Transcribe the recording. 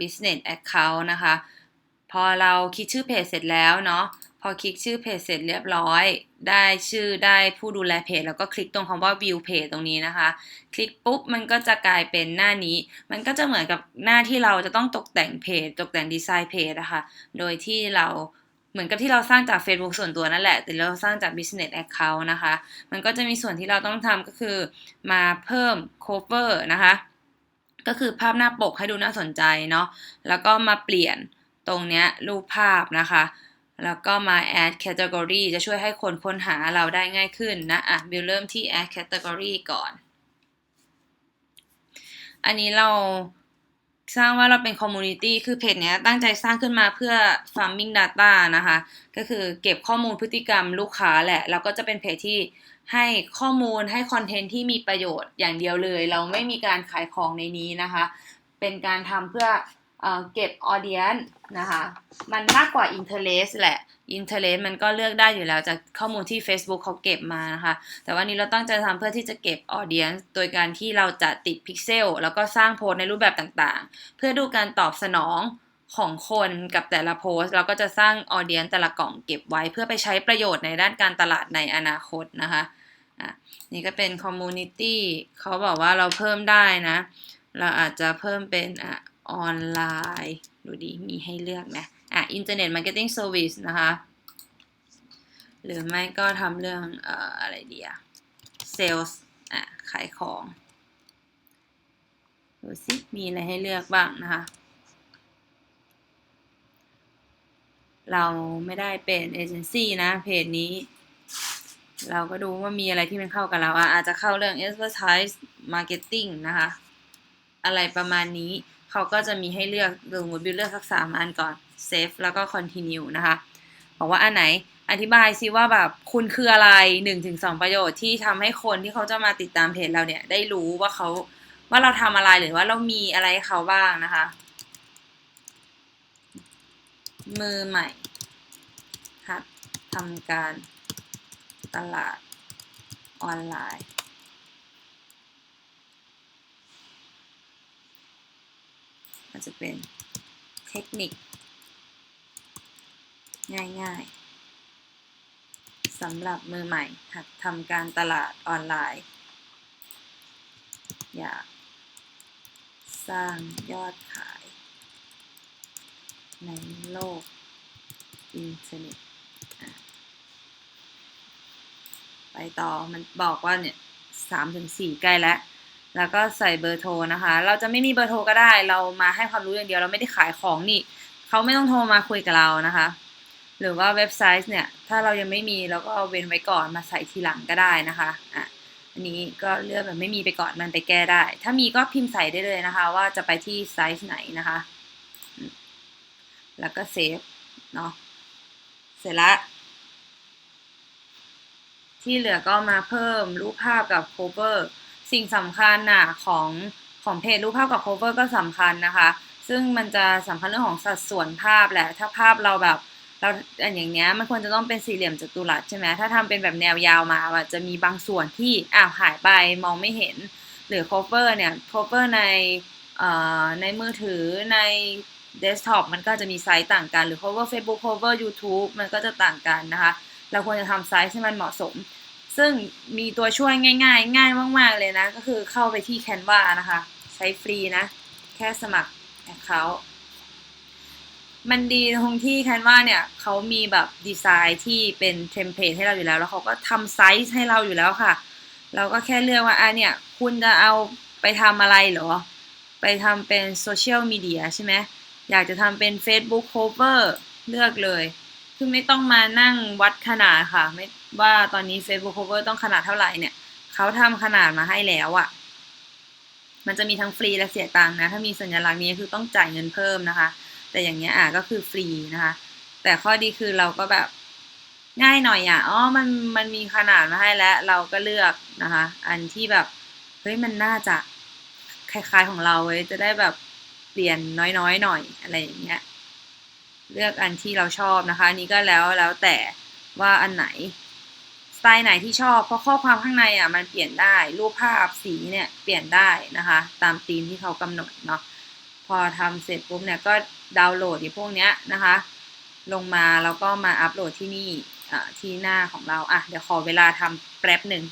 business account นะคะ พอเราคิดชื่อเพจเสร็จแล้วเนาะพอคลิกชื่อเพจเสร็จเรียบร้อย ได้ชื่อได้ผู้ดูแลเพจ แล้วก็คลิกตรงคำว่า view page ตรงนี้นะคะ คลิกปุ๊บมันก็จะกลายเป็นหน้านี้ มันก็จะเหมือนกับหน้าที่เราจะต้องตกแต่งเพจ ตกแต่งดีไซน์เพจนะคะโดยที่เราเหมือนกับที่เราสร้างจาก Facebook ส่วนตัวนั่นแหละ แต่เราสร้างจาก business account นะคะ มันก็จะมีส่วนที่เราต้องทำก็คือมาเพิ่ม cover นะคะ ก็คือภาพหน้าปกให้ดูน่าสนใจเนาะแล้วก็มาเปลี่ยนตรงเนี้ยรูปภาพนะคะ แล้วก็มา add category จะช่วยให้คนค้นหาเราได้ง่ายขึ้นนะอะบิวเริ่มที่ add category ก่อน อันนี้เรา สร้างว่าเราเป็นคอมมูนิตี้คือเพจเนี้ยตั้งใจสร้างขึ้นมาเพื่อ farming data นะคะ ก็คือเก็บข้อมูลพฤติกรรมลูกค้าแหละ แล้วก็จะเป็นเพจที่ให้ข้อมูลให้คอนเทนต์ที่มีประโยชน์อย่างเดียวเลย เราไม่มีการขายของในนี้นะคะ เป็นการทำเพื่อ เก็บ audience นะคะ มันมากกว่า interest แหละ interest มันก็เลือกได้อยู่แล้วจากข้อมูลที่ Facebook เขาเก็บมานะคะ แต่วันนี้เราตั้งใจทำเพื่อที่จะเก็บ audience โดยการที่เราจะติดพิกเซลแล้วก็สร้างโพสในรูปแบบต่างๆ เพื่อดูการตอบสนองของคนกับแต่ละโพสเราก็จะสร้าง audience แต่ละกล่องเก็บไว้ เพื่อไปใช้ประโยชน์ในด้านการตลาดในอนาคตนะคะอะนี่ก็เป็น community เขาบอกว่าเราเพิ่มได้นะ เราอาจจะเพิ่มเป็นอะ ออนไลน์ ดูดีมีให้เลือกไหมอะ Internet Marketing Service นะคะ หรือไม่ก็ทำเรื่องเอ่ออะไรดีอะ Sales อะ ขายของ ดูสิ มีอะไรให้เลือกบ้างนะคะ เราไม่ได้เป็นเอเจนซี่นะ เพจนี้ เราก็ดูว่ามีอะไรที่มันเข้ากับเราอะอาจจะเข้าเรื่อง advertise marketing นะคะ อะไรประมาณนี้ เขาก็จะมีให้เลือกสมมติบิวเลือกสักสามอันก่อน save แล้วก็ continue นะคะ บอกว่าอันไหนอธิบายซิว่าแบบคุณคืออะไรหนึ่งถึงสองประโยชน์ที่ทำให้คนที่เขาจะมาติดตามเพจเราเนี่ย ได้รู้ว่าเขาว่าเราทำอะไรหรือว่าเรามีอะไรให้เขาบ้างนะคะ มือใหม่หัดทำการตลาดออนไลน์ มันจะเป็นเทคนิค ง่ายๆสำหรับมือใหม่หัดทำการตลาดออนไลน์ อยากสร้างยอดขาย ในโลกอินเทอร์เน็ตไปต่อมันบอกว่าเนี่ยสามถึงสี่ใกล้แล้ว แล้วก็ใส่เบอร์โทรนะคะ เราจะไม่มีเบอร์โทรก็ได้ เรามาให้ความรู้อย่างเดียวเราไม่ได้ขายของนี่เขาไม่ต้องโทรมาคุยกับเรานะคะ หรือว่าเว็บไซต์เนี่ย ถ้าเรายังไม่มีเราก็เอาเว้นไว้ก่อนมาใส่ทีหลังก็ได้นะคะอะอันนี้ก็เลือกแบบไม่มีไปก่อนมันไปแก้ได้ ถ้ามีก็พิมพ์ใส่ได้เลยนะคะ ว่าจะไปที่ไซส์ไหนนะคะ แล้วก็เซฟเนาะเสร็จละที่เหลือก็มาเพิ่มรูปภาพกับ cover สิ่งสำคัญน่ะของของเพจรูปภาพกับ cover ก็สำคัญนะคะ ซึ่งมันจะสำคัญเรื่องของสัดส่วนภาพแหละ ถ้าภาพเราแบบเราอันอย่างเนี้ยมันควรจะต้องเป็นสี่เหลี่ยมจัตุรัสใช่ไหมถ้าทำเป็นแบบแนวยาวมาอะจะมีบางส่วนที่อ่าวหายไปมองไม่เห็น หรือ cover เนี่ย cover ในเอ่อในมือถือในเดสก์ท็อปมันก็จะมีไซส์ต่างกัน หรือ cover Facebook cover YouTube มันก็จะต่างกันนะคะ เราควรจะทำไซส์ให้มันเหมาะสม ซึ่งมีตัวช่วยง่ายๆ ง่ายมาก ๆ เลยนะ ก็คือเข้าไปที่ Canva นะคะ ใช้ฟรีนะ แค่สมัครแอคเคาท์มันดีตรงที่ Canva เนี่ยเขามีแบบดีไซน์ที่เป็นเทมเพลตให้เราอยู่แล้ว แล้วเขาก็ทำไซส์ให้เราอยู่แล้วค่ะ เราก็แค่เลือกว่าอะเนี่ย คุณจะเอาไปทำอะไรหรอ ไปทำเป็นโซเชียลมีเดียใช่ไหมอยากจะทำเป็น Facebook cover เลือกเลย คือไม่ต้องมานั่งวัดขนาดค่ะ ไม่ว่าตอนนี้ Facebook cover ต้องขนาดเท่าไหร่เนี่ยเขาทำขนาดมาให้แล้วอะ่ะ มันจะมีทั้งฟรีและเสียตังค์นะ ถ้ามีสัญลักษณ์นี้คือต้องจ่ายเงินเพิ่มนะคะ แต่อย่างเงี้ยอะก็คือฟรีนะคะ แต่ข้อดีคือเราก็แบบง่ายหน่อยอะ อ๋อ มัน มันมีขนาดมาให้แล้ว เราก็เลือกนะคะ อันที่แบบ เฮ้ย มันน่าจะคล้ายๆของเราเว้ย จะได้แบบเปลี่ยนน้อยๆหน่อยอะไรอย่างเงี้ย เลือกอันที่เราชอบนะคะ นี้ก็แล้วแล้วแต่ว่าอันไหนสไตล์ไหนที่ชอบ เพราะข้อความข้างในอะมันเปลี่ยนได้ รูปภาพสีเนี่ยเปลี่ยนได้นะคะ ตามธีมที่เขากำหนดเนาะพอทำเสร็จปุ๊บเนี่ยก็ดาวน์โหลดอีพวกเนี้ยนะคะ ลงมาแล้วก็มาอัปโหลดที่นี่อะที่หน้าของเราอะเดี๋ยวขอเวลาทำแป๊บหนึ่ง